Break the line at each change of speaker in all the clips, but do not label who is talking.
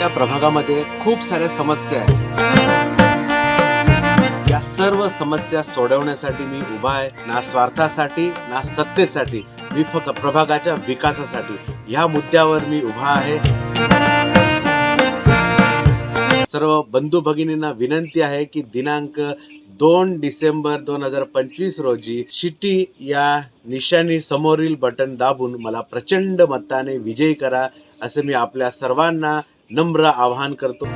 त्या प्रभागामध्ये खूप साऱ्या समस्या आहेत. या सर्व समस्या सोडवण्यासाठी मी उभा आहे. ना स्वार्थासाठी ना सत्तेसाठी मी फक्त प्रभागाच्या विकासासाठी. या मुद्द्यावर मी उभा आहे. सर्व बंधू भगिनींना विनंती आहे की दिनांक दोन डिसेंबर दोन हजार पंचवीस रोजी शिटी या निशाणी समोरील बटन दाबून मला प्रचंड मताने विजयी करा असे मी आपल्या सर्वांना नम्र आवाहन करतो.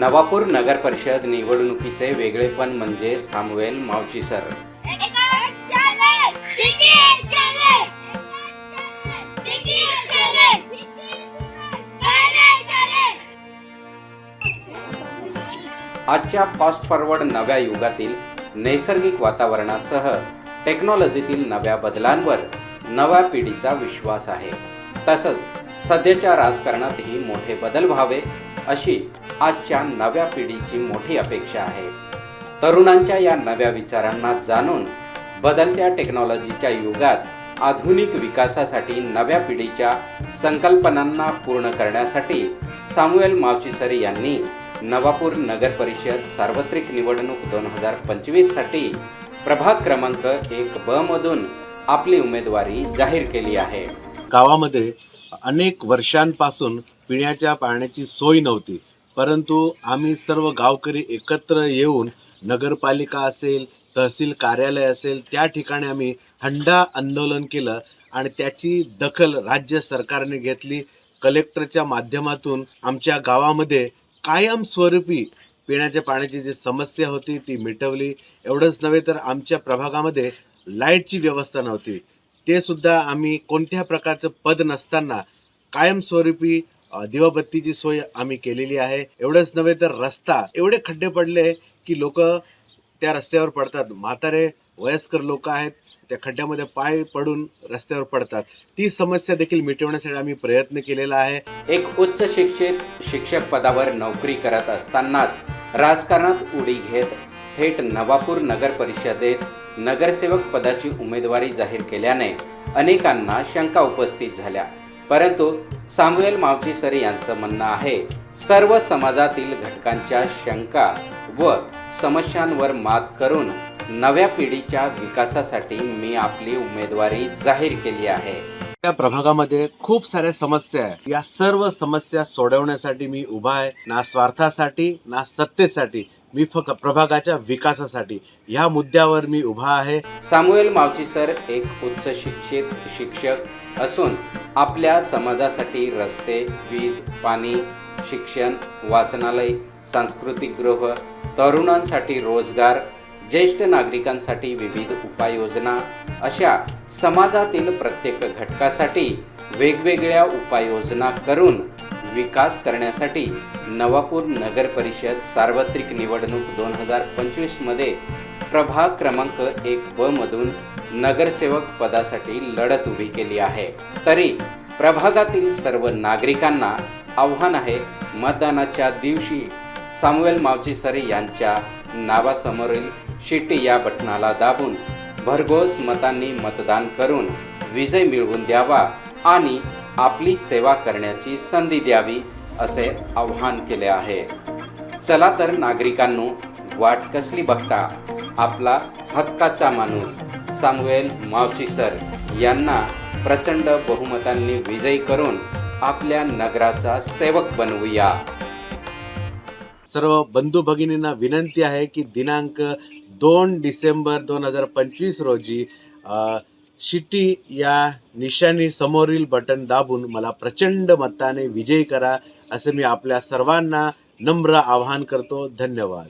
नवापूर नगर परिषद निवडणुकीचे वेगळेपण म्हणजे सामुएल मावची सर. आजच्या फास्ट फॉरवर्ड नव्या युगातील नैसर्गिक वातावरणासह टेक्नॉलॉजीतील नव्या बदलांवर नव्या पिढीचा विश्वास आहे. तसंच सध्याच्या राजकारणातही मोठे बदल व्हावे अशी आजच्या नव्या पिढीची मोठी अपेक्षा आहे. तरुणांच्या या नव्या विचारांना जाणून बदलत्या टेक्नॉलॉजीच्या युगात आधुनिक विकासासाठी नव्या पिढीच्या संकल्पनांना पूर्ण करण्यासाठी सामुएल मावचीसरी यांनी नवापूर नगर परिषद सार्वत्रिक निवडणूक दोन हजार पंचवीससाठी प्रभाग क्रमांक एक ब मधून आपली उमेदवारी जाहीर केली आहे.
गावामध्ये अनेक वर्षांपासून पिण्याच्या पाण्याची सोय नव्हती परंतु आम्ही सर्व गावकरी एकत्र येऊन नगरपालिका असेल तहसील कार्यालय असेल त्या ठिकाणी आम्ही हंडा आंदोलन केलं आणि त्याची दखल राज्य सरकारने घेतली. कलेक्टरच्या माध्यमातून आमच्या गावामध्ये कायमस्वरूपी पिण्याच्या पाण्याची जी समस्या होती ती मिटवली. एवढंच नव्हे तर आमच्या प्रभागामध्ये लाईटची व्यवस्था नव्हती. ते सुद्धा आम्ही कोणत्या प्रकारचं पद नसताना कायमस्वरूपी दिवाबत्तीची सोय आम्ही केलेली आहे. एवढंच नव्हे तर रस्ता एवढे खड्डे पडले की लोक त्या रस्त्यावर पडतात. म्हातारे वयस्कर लोक आहेत त्या खड्ड्यामध्ये पाय पडून रस्त्यावर पडतात. ती समस्या देखील मिटवण्यासाठी आम्ही प्रयत्न केलेला आहे.
एक उच्च शिक्षित शिक्षक पदावर नोकरी करत असतानाच राजकारणात उडी घेत थेट नवापूर नगर परिषदेत नगरसेवक पदाची उमेदवारी जाहीर केल्याने अनेकांना शंका उपस्थित झाल्या. परंतु सामुएल मावचीसर यांचं म्हणणं आहे सर्व समाजातील घटकांच्या शंका व समस्यांवर मात करून नव्या पिढीच्या विकासासाठी मी आपली उमेदवारी जाहीर केली आहे.
त्या प्रभागामध्ये खूप साऱ्या समस्या आहेत या सर्व समस्या सोडवण्यासाठी मी उभा आहे. ना स्वार्थासाठी ना सत्तेसाठी. मी फक्त प्रभागाच्या विकासासाठी ह्या मुद्द्यावर मी उभा आहे.
सामुएल मावचीसर एक उच्च शिक्षित शिक्षक असून आपल्या समाजासाठी रस्ते वीज पाणी शिक्षण वाचनालय सांस्कृतिक गृह तरुणांसाठी रोजगार ज्येष्ठ नागरिकांसाठी विविध उपाययोजना अशा समाजातील प्रत्येक घटकासाठी वेगवेगळ्या उपाययोजना करून विकास करण्यासाठी नवापूर नगर परिषद सार्वत्रिक निवडणूक दोन हजार पंचवीसमध्ये प्रभाग क्रमांक एक ब मधून नगरसेवक पदासाठी लढत उभी केली आहे. तरी प्रभागातील सर्व नागरिकांना आव्हान आहे मतदानाच्या दिवशी सामुएल मावचीसरे यांच्या नावासमोरील शिट्टी या बटणाला दाबून भरघोस मतांनी मतदान करून विजय मिळवून द्यावा आणि आपली सेवा करण्याची संधी द्यावी असे आव्हान केले आहे. चला तर नागरिकांनो वाट कसली बघता? आपला हक्काचा माणूस सामुएल मावचीसर यांना प्रचंड बहुमतांनी विजयी करून आपल्या नगराचा सेवक बनवूया.
सर्व बंधू भगिनींना विनंती आहे की दिनांक दोन डिसेंबर दोन हजार पंचवीस रोजी शिटी या निशाणी समोरील बटन दाबून मला प्रचंड मताने विजयी करा असे मी आपल्या सर्वांना नम्र आवाहन करतो. धन्यवाद.